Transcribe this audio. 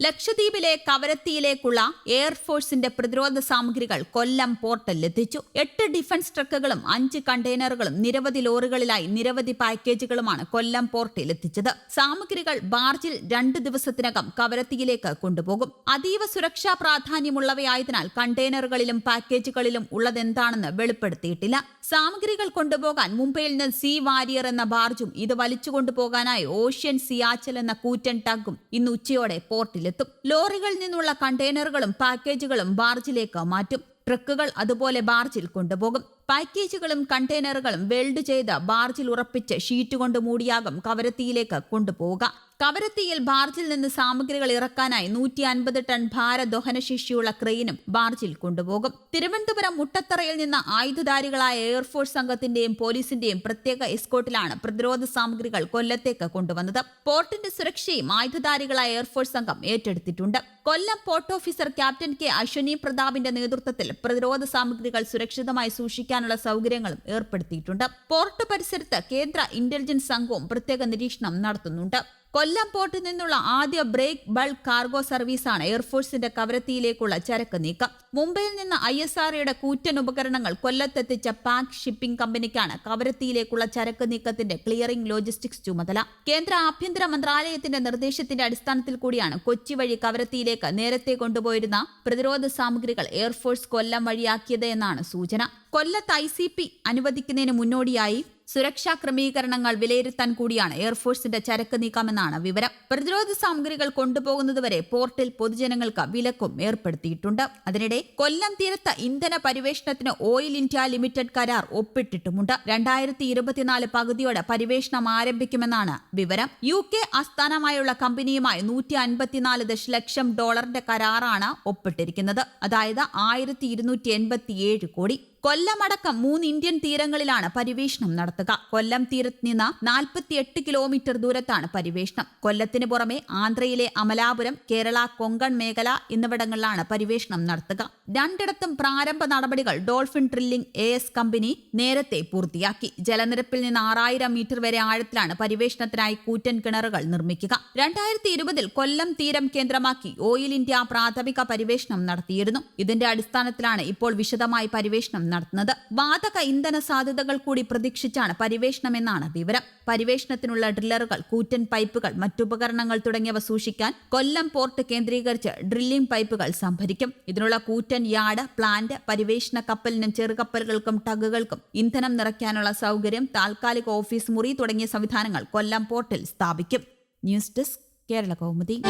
ലക്ഷദ്വീപിലെ കവരത്തിയിലേക്കുള്ള എയർഫോഴ്സിന്റെ പ്രതിരോധ സാമഗ്രികൾ കൊല്ലം പോർട്ടലിലെത്തിച്ചു എട്ട് ഡിഫൻസ് ട്രക്കുകളും അഞ്ച് കണ്ടെയ്നറുകളും നിരവധി ലോറികളിലായി നിരവധി പാക്കേജുകളുമാണ് കൊല്ലം പോർട്ടിൽ എത്തിച്ചത്. സാമഗ്രികൾ ബാർജിൽ രണ്ട് ദിവസത്തിനകം കവരത്തിയിലേക്ക് കൊണ്ടുപോകും. അതീവ സുരക്ഷാ പ്രാധാന്യമുള്ളവയായതിനാൽ കണ്ടെയ്നറുകളിലും പാക്കേജുകളിലും ഉള്ളതെന്താണെന്ന് വെളിപ്പെടുത്തിയിട്ടില്ല. സാമഗ്രികൾ കൊണ്ടുപോകാൻ മുംബൈയിൽ നിന്ന് സി വാരിയർ എന്ന ബാർജും ഇത് വലിച്ചുകൊണ്ടുപോകാനായി ഓഷ്യൻ സിയാച്ചൽ എന്ന കൂറ്റൻ ടഗും ഇന്ന് ഉച്ചയോടെ പോർട്ടിലെത്തും ലോറികളിൽ നിന്നുള്ള കണ്ടെയ്നറുകളും പാക്കേജുകളും ബാർജിലേക്ക് മാറ്റും. ട്രക്കുകൾ അതുപോലെ ബാർജിൽ കൊണ്ടുപോകും. പാക്കേജുകളും കണ്ടെയ്നറുകളും വെൽഡ് ചെയ്ത് ബാർജിൽ ഉറപ്പിച്ച് ഷീറ്റ് കൊണ്ട് മൂടിയാകും കവരത്തിയിലേക്ക് കൊണ്ടുപോവുക. കവരത്തിയിൽ ബാർജിൽ നിന്ന് സാമഗ്രികൾ ഇറക്കാനായി നൂറ്റി അൻപത് ടൺ ഭാരദോഹനശേഷിയുള്ള ക്രെയിനും ബാർജിൽ കൊണ്ടുപോകും. തിരുവനന്തപുരം മുട്ടത്തറയിൽ നിന്ന് ആയുധധാരികളായ എയർഫോഴ്സ് സംഘത്തിന്റെയും പോലീസിന്റെയും പ്രത്യേക എസ്കോട്ടിലാണ് പ്രതിരോധ സാമഗ്രികൾ കൊല്ലത്തേക്ക് കൊണ്ടുവന്നത്. പോർട്ടിന്റെ സുരക്ഷയും ആയുധധാരികളായ എയർഫോഴ്സ് സംഘം ഏറ്റെടുത്തിട്ടുണ്ട്. Kollam port officer captain K Ashwani പ്രതാപിന്റെ നേതൃത്വത്തിൽ പ്രതിരോധ സാമഗ്രികൾ സുരക്ഷിതമായി സൂക്ഷിക്കാനുള്ള സൗകര്യങ്ങളും ഏർപ്പെടുത്തിയിട്ടുണ്ട്. പോർട്ട് പരിസരത്ത് കേന്ദ്ര ഇന്റലിജൻസ് സംഘവും പ്രത്യേക നിരീക്ഷണം നടത്തുന്നുണ്ട്. കൊല്ലം പോർട്ടിൽ നിന്നുള്ള ആദ്യ ബ്രേക്ക് ബൾക്ക് കാർഗോ സർവീസാണ് എയർഫോഴ്സിന്റെ കവരത്തിയിലേക്കുള്ള ചരക്ക് നീക്കം. മുംബൈയിൽ നിന്ന് ഐ എസ് ആർഒയുടെ കൂറ്റൻ ഉപകരണങ്ങൾ കൊല്ലത്തെത്തിച്ച പാക് ഷിപ്പിംഗ് കമ്പനിക്കാണ് കവരത്തിയിലേക്കുള്ള ചരക്ക് നീക്കത്തിന്റെ ക്ലിയറിംഗ് ലോജിസ്റ്റിക്സ് ചുമതല. കേന്ദ്ര ആഭ്യന്തര മന്ത്രാലയത്തിന്റെ നിർദ്ദേശത്തിന്റെ അടിസ്ഥാനത്തിൽ കൂടിയാണ് കൊച്ചി വഴി കവരത്തിയിലേക്ക് നേരത്തെ കൊണ്ടുപോയിരുന്ന പ്രതിരോധ സാമഗ്രികൾ എയർഫോഴ്സ് കൊല്ലം വഴിയാക്കിയത് എന്നാണ് സൂചന. കൊല്ലത്ത് ഐ സി പി അനുവദിക്കുന്നതിന് മുന്നോടിയായി സുരക്ഷാ ക്രമീകരണങ്ങൾ വിലയിരുത്താൻ കൂടിയാണ് എയർഫോഴ്സിന്റെ ചരക്ക് നീക്കമെന്നാണ് വിവരം. പ്രതിരോധ സാമഗ്രികൾ കൊണ്ടുപോകുന്നതുവരെ പോർട്ടിൽ പൊതുജനങ്ങൾക്ക് വിലക്കും ഏർപ്പെടുത്തിയിട്ടുണ്ട്. അതിനിടെ കൊല്ലം തീരത്ത് ഇന്ധന പരിവേഷണത്തിന് ഓയിൽ ഇന്ത്യ ലിമിറ്റഡ് കരാർ ഒപ്പിട്ടിട്ടുമുണ്ട്. രണ്ടായിരത്തി ഇരുപത്തിനാല് പകുതിയോടെ പരിവേഷണം ആരംഭിക്കുമെന്നാണ് വിവരം. യു കെ ആസ്ഥാനമായുള്ള കമ്പനിയുമായി നൂറ്റി അൻപത്തിനാല് ദശലക്ഷം ഡോളറിന്റെ കരാറാണ് ഒപ്പിട്ടിരിക്കുന്നത്. അതായത് ആയിരത്തി ഇരുന്നൂറ്റി എൺപത്തിയേഴ് കോടി. കൊല്ലമടക്കം മൂന്ന് ഇന്ത്യൻ തീരങ്ങളിലാണ് പരിവേഷണം നടത്തുക. കൊല്ലം തീരത്ത് നിന്ന് നാൽപ്പത്തിയെട്ട് കിലോമീറ്റർ ദൂരത്താണ് പരിവേഷണം കൊല്ലത്തിന് പുറമെ ആന്ധ്രയിലെ അമലാപുരം കേരള കൊങ്കൺ മേഖല എന്നിവിടങ്ങളിലാണ് പരിവേഷണം നടത്തുക. രണ്ടിടത്തും പ്രാരംഭ നടപടികൾ Dolphin drilling A S company നേരത്തെ പൂർത്തിയാക്കി. ജലനിരപ്പിൽ നിന്ന് ആറായിരം മീറ്റർ വരെ ആഴത്തിലാണ് പരിവേഷണത്തിനായി കൂറ്റൻ കിണറുകൾ നിർമ്മിക്കുക. രണ്ടായിരത്തി ഇരുപതിൽ കൊല്ലം തീരം കേന്ദ്രമാക്കി ഓയിൽ ഇന്ത്യ പ്രാഥമിക പരിവേഷണം നടത്തിയിരുന്നു. ഇതിന്റെ അടിസ്ഥാനത്തിലാണ് ഇപ്പോൾ വിശദമായി പരിവേഷണം നടത്തുന്നത്. വാതക ഇന്ധന സാധ്യതകൾ കൂടി പ്രതീക്ഷിച്ചാണ് പരിവേഷണമെന്നാണ് വിവരം. പരിവേഷണത്തിനുള്ള ഡ്രില്ലറുകൾ കൂറ്റൻ പൈപ്പുകൾ മറ്റുപകരണങ്ങൾ തുടങ്ങിയവ സൂക്ഷിക്കാൻ കൊല്ലം പോർട്ട് കേന്ദ്രീകരിച്ച് ഡ്രില്ലിംഗ് പൈപ്പുകൾ സംഭരിക്കും. ഇതിനുള്ള കൂറ്റൻ യാർഡ് പ്ലാന്റ് പരിവേഷണ കപ്പലിനും ചെറുകപ്പലുകൾക്കും ടഗുകൾക്കും ഇന്ധനം നിറയ്ക്കാനുള്ള സൗകര്യം താൽക്കാലിക ഓഫീസ് മുറി തുടങ്ങിയ സംവിധാനങ്ങൾ കൊല്ലം പോർട്ടിൽ സ്ഥാപിക്കും. News desk Kerala Kaumudi.